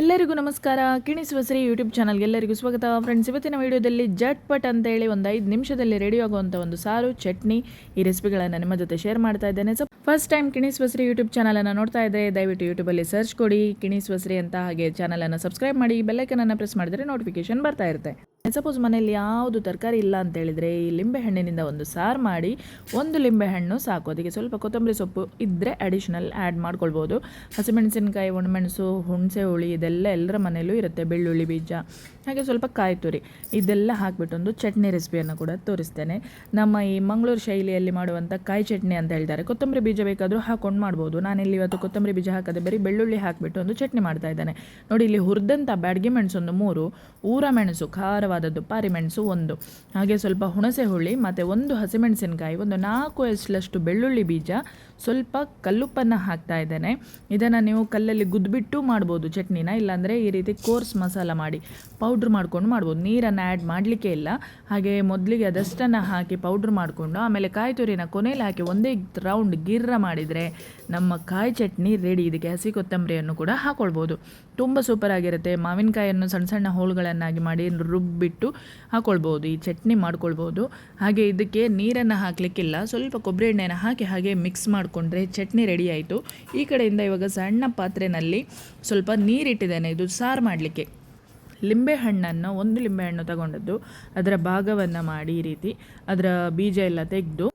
ಎಲ್ಲರಿಗೂ ನಮಸ್ಕಾರ. ಕಿಣಿಸುವ ಶ್ರೀ ಯೂಟ್ಯೂಬ್ ಚಾನಲ್ಗೆ ಎಲ್ಲರಿಗೂ ಸ್ವಾಗತ. ಫ್ರೆಂಡ್ಸ್ ಇವತ್ತಿನ ವಿಡಿಯೋದಲ್ಲಿ ಜಟ್ಪಟ್ ಅಂತ ಹೇಳಿ ಒಂದು ಐದು ನಿಮಿಷದಲ್ಲಿ ರೆಡಿ ಆಗುವಂಥ ಒಂದು ಸಾರು, ಚಟ್ನಿ ಈ ರೆಸಿಪಿಗಳನ್ನು ನಿಮ್ಮ ಜೊತೆ ಶೇರ್ ಮಾಡ್ತಾ ಇದ್ದೇನೆ. ಸೊ ಫಸ್ಟ್ ಟೈಮ್ ಕಿಣಿಸುವ ಶ್ರೀ ಯೂಟ್ಯೂಬ್ ಚಾನಲನ್ನು ನೋಡ್ತಾ ಇದ್ದರೆ ದಯವಿಟ್ಟು ಯೂಟ್ಯೂಬಲ್ಲಿ ಸರ್ಚ್ ಕೊಡಿ. ಕಿಣಿಸುವ ಶ್ರೀ ಅಂತ ಹಾಗೆ ಚಾನಲನ್ನು ಸಬ್ಸ್ಕ್ರೈಬ್ ಮಾಡಿ. ಬೆಲ್ಲೈಕನನ್ನು ಪ್ರೆಸ್ ಮಾಡಿದರೆ ನೋಟಿಫಿಕೇಶನ್ ಬರ್ತಾ ಇರುತ್ತೆ. ಸಪೋಸ್ ಮನೆಯಲ್ಲಿ ಯಾವುದು ತರಕಾರಿ ಇಲ್ಲ ಅಂತ ಹೇಳಿದರೆ, ಈ ಲಿಂಬೆ ಹಣ್ಣಿನಿಂದ ಒಂದು ಸಾರು ಮಾಡಿ, ಒಂದು ಲಿಂಬೆಹಣ್ಣು ಸಾಕು. ಅದಕ್ಕೆ ಸ್ವಲ್ಪ ಕೊತ್ತಂಬರಿ ಸೊಪ್ಪು ಇದ್ದರೆ ಅಡಿಷ್ನಲ್ ಆ್ಯಡ್ ಮಾಡ್ಕೊಳ್ಬೋದು. ಹಸಿಮೆಣಸಿನಕಾಯಿ, ಒಣಮೆಣಸು, ಹುಣಸೆ ಹುಳಿ, ಇದೆಲ್ಲ ಎಲ್ಲರ ಮನೆಯಲ್ಲೂ ಇರುತ್ತೆ. ಬೆಳ್ಳುಳ್ಳಿ ಬೀಜ, ಹಾಗೆ ಸ್ವಲ್ಪ ಕಾಯಿ ತುರಿ. ಇದೆಲ್ಲ ಹಾಕಿಬಿಟ್ಟು ಒಂದು ಚಟ್ನಿ ರೆಸಿಪಿಯನ್ನು ಕೂಡ ತೋರಿಸ್ತೇನೆ. ನಮ್ಮ ಈ ಮಂಗಳೂರು ಶೈಲಿಯಲ್ಲಿ ಮಾಡುವಂಥ ಕಾಯಿ ಚಟ್ನಿ ಅಂತ ಹೇಳ್ತಾರೆ. ಕೊತ್ತಂಬರಿ ಬೀಜ ಬೇಕಾದರೂ ಹಾಕೊಂಡು ಮಾಡ್ಬೋದು. ನಾನಿಲ್ಲಿ ಇವತ್ತು ಕೊತ್ತಂಬರಿ ಬೀಜ ಹಾಕದೆ ಬರೀ ಬೆಳ್ಳುಳ್ಳಿ ಹಾಕಿಬಿಟ್ಟು ಒಂದು ಚಟ್ನಿ ಮಾಡ್ತಾ ಇದ್ದಾನೆ. ನೋಡಿ, ಇಲ್ಲಿ ಹುರಿದಂಥ ಬ್ಯಾಡ್ಗೆ ಮೆಣಸು ಒಂದು ಮೂರು, ಊರ ಮೆಣಸು ಖಾರವಾದದ್ದು ಪಾರಿಮೆಣಸು ಒಂದು. ಹಾಗೆ ಸ್ವಲ್ಪ ಹುಣಸೆ ಹುಳಿ, ಮತ್ತು ಒಂದು ಹಸಿಮೆಣಸಿನಕಾಯಿ, ಒಂದು ನಾಲ್ಕು ಎಸ್ಲಷ್ಟು ಬೆಳ್ಳುಳ್ಳಿ ಬೀಜ, ಸ್ವಲ್ಪ ಕಲ್ಲುಪ್ಪನ್ನು ಹಾಕ್ತಾ ಇದ್ದೇನೆ. ಇದನ್ನು ನೀವು ಕಲ್ಲಲ್ಲಿ ಗುದ್ಬಿಟ್ಟು ಮಾಡ್ಬೋದು ಚಟ್ನಿನ, ಇಲ್ಲಾಂದರೆ ಈ ರೀತಿ ಕೋರ್ಸ್ ಮಸಾಲ ಮಾಡಿ ಪೌಡ್ರ್ ಮಾಡ್ಕೊಂಡು ಮಾಡ್ಬೋದು. ನೀರನ್ನು ಆ್ಯಡ್ ಮಾಡಲಿಕ್ಕೆ ಇಲ್ಲ. ಹಾಗೆ ಮೊದಲಿಗೆ ಅದಷ್ಟನ್ನು ಹಾಕಿ ಪೌಡ್ರ್ ಮಾಡಿಕೊಂಡು, ಆಮೇಲೆ ಕಾಯಿ ತುರಿನ ಕೊನೆಯಲ್ಲಿ ಹಾಕಿ ಒಂದೇ ರೌಂಡ್ ಗಿರ್ರ ಮಾಡಿದರೆ ನಮ್ಮ ಕಾಯಿ ಚಟ್ನಿ ರೆಡಿ. ಇದಕ್ಕೆ ಹಸಿ ಕೊತ್ತಂಬರಿಯನ್ನು ಕೂಡ ಹಾಕ್ಕೊಳ್ಬೋದು ತುಂಬ ಸೂಪರ್ ಆಗಿರುತ್ತೆ. ಮಾವಿನಕಾಯಿಯನ್ನು ಸಣ್ಣ ಸಣ್ಣ ಹೋಳುಗಳನ್ನಾಗಿ ಮಾಡಿ ರುಬ್ಬಿಟ್ಟು ಹಾಕ್ಕೊಳ್ಬೋದು ಈ ಚಟ್ನಿ ಮಾಡ್ಕೊಳ್ಬೋದು. ಹಾಗೆ ಇದಕ್ಕೆ ನೀರನ್ನು ಹಾಕಲಿಕ್ಕಿಲ್ಲ. ಸ್ವಲ್ಪ ಕೊಬ್ಬರಿ ಎಣ್ಣೆನ ಹಾಕಿ ಹಾಗೆ ಮಿಕ್ಸ್ ಮಾಡಿಕೊಂಡ್ರೆ ಚಟ್ನಿ ರೆಡಿ ಆಯಿತು. ಈ ಕಡೆಯಿಂದ ಇವಾಗ ಸಣ್ಣ ಪಾತ್ರೆಯಲ್ಲಿ ಸ್ವಲ್ಪ ನೀರಿಟ್ಟಿದ್ದೇನೆ. ಇದು ಸಾರು ಮಾಡಲಿಕ್ಕೆ. ಲಿಂಬೆಹಣ್ಣನ್ನು ಒಂದು ಲಿಂಬೆಹಣ್ಣು ತಗೊಂಡದ್ದು. ಅದರ ಭಾಗವನ್ನು ಮಾಡಿ ಈ ರೀತಿ. ಅದರ ಬೀಜ ಎಲ್ಲ ತೆಗೆದು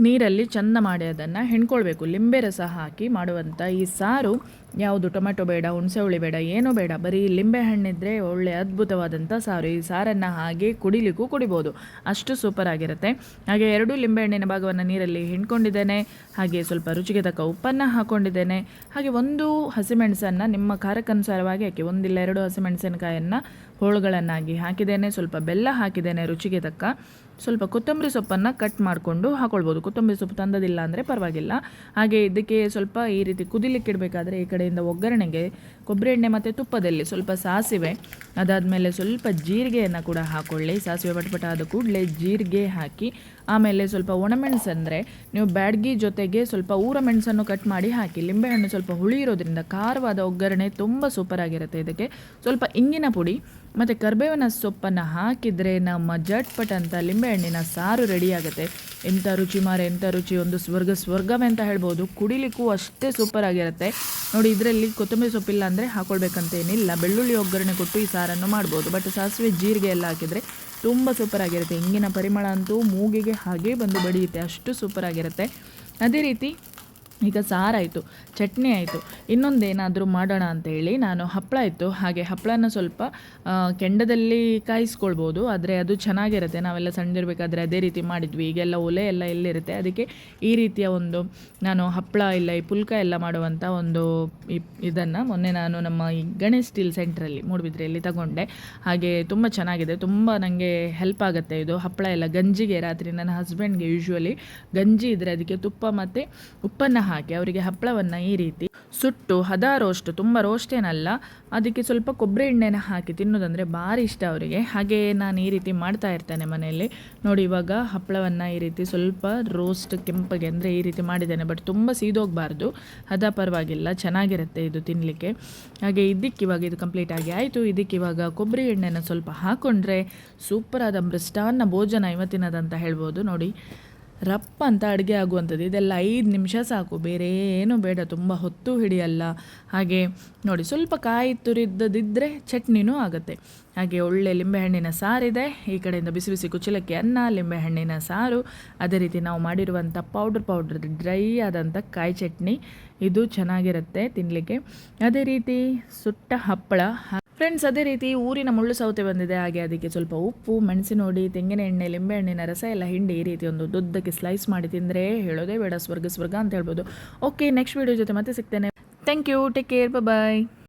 ನೀರಲ್ಲಿ ಚೆಂದ ಮಾಡಿ ಅದನ್ನು ಹೆಣ್ಕೊಳ್ಬೇಕು ಲಿಂಬೆ ರಸ ಹಾಕಿ ಮಾಡುವಂಥ ಈ ಸಾರು ಯಾವುದು? ಟೊಮೆಟೊ ಬೇಡ, ಹುಣಸೆ ಹುಳಿ ಬೇಡ, ಏನೂ ಬೇಡ. ಬರೀ ಲಿಂಬೆ ಹಣ್ಣಿದ್ರೆ ಒಳ್ಳೆ ಅದ್ಭುತವಾದಂಥ ಸಾರು. ಈ ಸಾರನ್ನು ಹಾಗೆ ಕುಡಿಲಿಕ್ಕೂ ಕುಡಿಬೋದು. ಅಷ್ಟು ಸೂಪರ್ ಆಗಿರುತ್ತೆ. ಹಾಗೆ ಎರಡು ಲಿಂಬೆ ಹಣ್ಣಿನ ಭಾಗವನ್ನು ನೀರಲ್ಲಿ ಹಿಂಡ್ಕೊಂಡಿದ್ದೇನೆ. ಹಾಗೆ ಸ್ವಲ್ಪ ರುಚಿಗೆ ತಕ್ಕ ಉಪ್ಪನ್ನು ಹಾಕ್ಕೊಂಡಿದ್ದೇನೆ ಹಾಗೆ ಒಂದು ಹಸಿಮೆಣಸನ್ನು ನಿಮ್ಮ ಖಾರಕ್ಕನುಸಾರವಾಗಿ ಹಾಕಿ, ಒಂದಿಲ್ಲ ಎರಡು ಹಸಿಮೆಣಸಿನಕಾಯನ್ನು ಹೋಳುಗಳನ್ನಾಗಿ ಹಾಕಿದ್ದೇನೆ. ಸ್ವಲ್ಪ ಬೆಲ್ಲ ಹಾಕಿದ್ದೇನೆ ರುಚಿಗೆ ತಕ್ಕ. ಸ್ವಲ್ಪ ಕೊತ್ತಂಬರಿ ಸೊಪ್ಪನ್ನು ಕಟ್ ಮಾಡಿಕೊಂಡು ಹಾಕೊಳ್ಬೋದು. ಕೊತ್ತಂಬರಿ ಸೊಪ್ಪು ತಂದದಿಲ್ಲ ಅಂದರೆ ಪರವಾಗಿಲ್ಲ. ಹಾಗೆ ಇದಕ್ಕೆ ಸ್ವಲ್ಪ ಈ ರೀತಿ ಕುದಿಲಿಕ್ಕೆ ಇಡಬೇಕಾದ್ರೆ ಈ ಕಡೆಯಿಂದ ಒಗ್ಗರಣೆಗೆ ಕೊಬ್ಬರಿ ಎಣ್ಣೆ ಮತ್ತು ತುಪ್ಪದಲ್ಲಿ ಸ್ವಲ್ಪ ಸಾಸಿವೆ, ಅದಾದಮೇಲೆ ಸ್ವಲ್ಪ ಜೀರಿಗೆಯನ್ನು ಕೂಡ ಹಾಕೊಳ್ಳಿ. ಸಾಸಿವೆ ಪಟಪಟ ಆದ ಕೂಡಲೇ ಜೀರಿಗೆ ಹಾಕಿ, ಆಮೇಲೆ ಸ್ವಲ್ಪ ಒಣಮೆಣಸು ಅಂದರೆ ನೀವು ಬ್ಯಾಡ್ಗಿ ಜೊತೆಗೆ ಸ್ವಲ್ಪ ಊರ ಮೆಣಸನ್ನು ಕಟ್ ಮಾಡಿ ಹಾಕಿ, ಲಿಂಬೆಹಣ್ಣು ಸ್ವಲ್ಪ ಹುಳಿ ಇರೋದ್ರಿಂದ ಖಾರವಾದ ಒಗ್ಗರಣೆ ತುಂಬ ಸೂಪರ್ ಆಗಿರುತ್ತೆ ಇದಕ್ಕೆ. ಸ್ವಲ್ಪ ಇಂಗಿನ ಪುಡಿ ಮತ್ತು ಕರ್ಬೇವಿನ ಸೊಪ್ಪನ್ನು ಹಾಕಿದರೆ ನಮ್ಮ ಜಟ್ಪಟ್ ಅಂತ ಲಿಂಬೆಹಣ್ಣಿನ ಸಾರು ರೆಡಿಯಾಗುತ್ತೆ ಎಂಥ ರುಚಿ ಮಾರೆ ಎಂಥ ರುಚಿ, ಒಂದು ಸ್ವರ್ಗ ಸ್ವರ್ಗವೇ ಅಂತ ಹೇಳ್ಬೋದು. ಕುಡಿಲಿಕ್ಕೂ ಅಷ್ಟೇ ಸೂಪರ್ ಆಗಿರುತ್ತೆ. ನೋಡಿ, ಇದರಲ್ಲಿ ಕೊತ್ತಂಬರಿ ಸೊಪ್ಪಿಲ್ಲ ಅಂದರೆ ಹಾಕೊಳ್ಬೇಕಂತೇನಿಲ್ಲ. ಬೆಳ್ಳುಳ್ಳಿ ಒಗ್ಗರಣೆ ಕೊಟ್ಟು ಈ ಸಾರನ್ನು ಮಾಡ್ಬೋದು. ಬಟ್ ಸಾಸಿವೆ ಜೀರಿಗೆ ಎಲ್ಲ ಹಾಕಿದರೆ ತುಂಬ ಸೂಪರ್ ಆಗಿರುತ್ತೆ. ಹಿಂಗಿನ ಪರಿಮಳ ಅಂತೂ ಮೂಗಿಗೆ ಹಾಗೇ ಬಂದು ಬಡಿಯುತ್ತೆ ಅಷ್ಟು ಸೂಪರ್ ಆಗಿರುತ್ತೆ. ಅದೇ ರೀತಿ ಈಗ ಸಾರಾಯಿತು ಚಟ್ನಿ ಆಯಿತು, ಇನ್ನೊಂದೇನಾದರೂ ಮಾಡೋಣ ಅಂತೇಳಿ ನಾನು ಹಪ್ಪಳ ಇತ್ತು. ಹಾಗೆ ಹಪ್ಪಳನ ಸ್ವಲ್ಪ ಕೆಂಡದಲ್ಲಿ ಕಾಯಿಸ್ಕೊಳ್ಬೋದು, ಆದರೆ ಅದು ಚೆನ್ನಾಗಿರುತ್ತೆ. ನಾವೆಲ್ಲ ಸಣ್ಣದಿರಬೇಕಾದ್ರೆ ಅದೇ ರೀತಿ ಮಾಡಿದ್ವಿ. ಈಗೆಲ್ಲ ಒಲೆ ಎಲ್ಲ ಎಲ್ಲಿರುತ್ತೆ? ಅದಕ್ಕೆ ಈ ರೀತಿಯ ಒಂದು ನಾನು ಹಪ್ಪಳ ಇಲ್ಲ, ಈ ಪುಲ್ಕ ಎಲ್ಲ ಮಾಡುವಂಥ ಒಂದು ಇದನ್ನು ಮೊನ್ನೆ ನಾನು ನಮ್ಮ ಈ ಗಣೇಶ್ ಸ್ಟೀಲ್ ಸೆಂಟ್ರಲ್ಲಿ, ಮೂಡುಬಿದ್ರೆಯಲ್ಲಿ ತಗೊಂಡೆ. ಹಾಗೆ ತುಂಬ ಚೆನ್ನಾಗಿದೆ. ತುಂಬ ನನಗೆ ಹೆಲ್ಪ್ ಆಗುತ್ತೆ ಇದು ಹಪ್ಪಳ ಎಲ್ಲ. ಗಂಜಿಗೆ ರಾತ್ರಿ ನನ್ನ ಹಸ್ಬೆಂಡ್ಗೆ ಯೂಶ್ವಲಿ ಗಂಜಿ ಇದ್ದರೆ ಅದಕ್ಕೆ ತುಪ್ಪ ಮತ್ತು ಉಪ್ಪನ್ನು ಹಾಕಿ ಅವರಿಗೆ ಹಪ್ಪಳವನ್ನು ಈ ರೀತಿ ಸುಟ್ಟು ಹದ ರೋಸ್ಟ್ ತುಂಬ ರೋಸ್ಟ್ ಏನಲ್ಲ ಅದಕ್ಕೆ ಸ್ವಲ್ಪ ಕೊಬ್ಬರಿ ಎಣ್ಣೆನ ಹಾಕಿ ತಿನ್ನೋದಂದರೆ ಭಾರಿ ಇಷ್ಟ ಅವರಿಗೆ. ಹಾಗೆ ನಾನು ಈ ರೀತಿ ಮಾಡ್ತಾ ಇರ್ತೇನೆ ಮನೆಯಲ್ಲಿ. ನೋಡಿ ಇವಾಗ ಹಪ್ಪಳವನ್ನು ಈ ರೀತಿ ಸ್ವಲ್ಪ ರೋಸ್ಟ್, ಕೆಂಪಗೆ ಅಂದರೆ ಈ ರೀತಿ ಮಾಡಿದ್ದೇನೆ, ಬಟ್ ತುಂಬ ಸೀದೋಗಬಾರ್ದು. ಹದ ಪರವಾಗಿಲ್ಲ, ಚೆನ್ನಾಗಿರುತ್ತೆ ಇದು ತಿನ್ನಲಿಕ್ಕೆ ಹಾಗೆ ಇದಕ್ಕೆ ಇವಾಗ ಇದು ಕಂಪ್ಲೀಟ್ ಆಗಿ ಆಯಿತು. ಇದಕ್ಕೆ ಇವಾಗ ಕೊಬ್ಬರಿ ಎಣ್ಣೆನ ಸ್ವಲ್ಪ ಹಾಕ್ಕೊಂಡ್ರೆ ಸೂಪರಾದ ಮೃಷ್ಟಾನ್ನ ಭೋಜನ ಇವತ್ತಿನದಂತ ಹೇಳ್ಬೋದು. ನೋಡಿ ರಪ್ಪ ಅಂತ ಅಡುಗೆ ಆಗುವಂಥದ್ದು. ಇದೆಲ್ಲ ಐದು ನಿಮಿಷ ಸಾಕು. ಬೇರೆ ಏನು ಬೇಡ. ತುಂಬ ಹೊತ್ತು ಹಿಡಿಯಲ್ಲ. ಹಾಗೆ ನೋಡಿ, ಸ್ವಲ್ಪ ಕಾಯಿ ತುರಿದ್ದದಿದ್ದರೆ ಚಟ್ನಿನೂ ಆಗುತ್ತೆ. ಹಾಗೆ ಒಳ್ಳೆ ಲಿಂಬೆಹಣ್ಣಿನ ಸಾರಿದೆ ಈ ಕಡೆಯಿಂದ ಬಿಸಿ ಬಿಸಿ ಕುಚ್ಚಲಕ್ಕಿ ಅನ್ನ ಲಿಂಬೆಹಣ್ಣಿನ ಸಾರು. ಅದೇ ರೀತಿ ನಾವು ಮಾಡಿರುವಂಥ ಪೌಡ್ರ್ ಪೌಡ್ರ್, ಡ್ರೈ ಆದಂಥ ಕಾಯಿ ಚಟ್ನಿ. ಇದು ಚೆನ್ನಾಗಿರುತ್ತೆ ತಿನ್ನಲಿಕ್ಕೆ ಅದೇ ರೀತಿ ಸುಟ್ಟ ಹಪ್ಪಳ ಫ್ರೆಂಡ್ಸ್ ಅದೇ ರೀತಿ ಊರಿನ ಮುಳ್ಳು ಸೌತೆ ಬಂದಿದೆ. ಹಾಗೆ ಅದಕ್ಕೆ ಸ್ವಲ್ಪ ಉಪ್ಪು ಮೆಣಸಿನ ಹುಡಿ ತೆಂಗಿನ ಎಣ್ಣೆ, ಲಿಂಬೆ ಹಣ್ಣಿನ ರಸ ಎಲ್ಲ ಹಿಂಡಿ ಈ ರೀತಿ ಒಂದು ದುದ್ದಕ್ಕೆ ಸ್ಲೈಸ್ ಮಾಡಿ ತಿಂದರೆ ಹೇಳೋದೇ ಬೇಡ, ಸ್ವರ್ಗ ಸ್ವರ್ಗ ಅಂತ ಹೇಳ್ಬೋದು. ಓಕೆ ನೆಕ್ಸ್ಟ್ ವೀಡಿಯೋ ಜೊತೆ ಮತ್ತೆ ಸಿಗ್ತೇನೆ. Thank you take care bye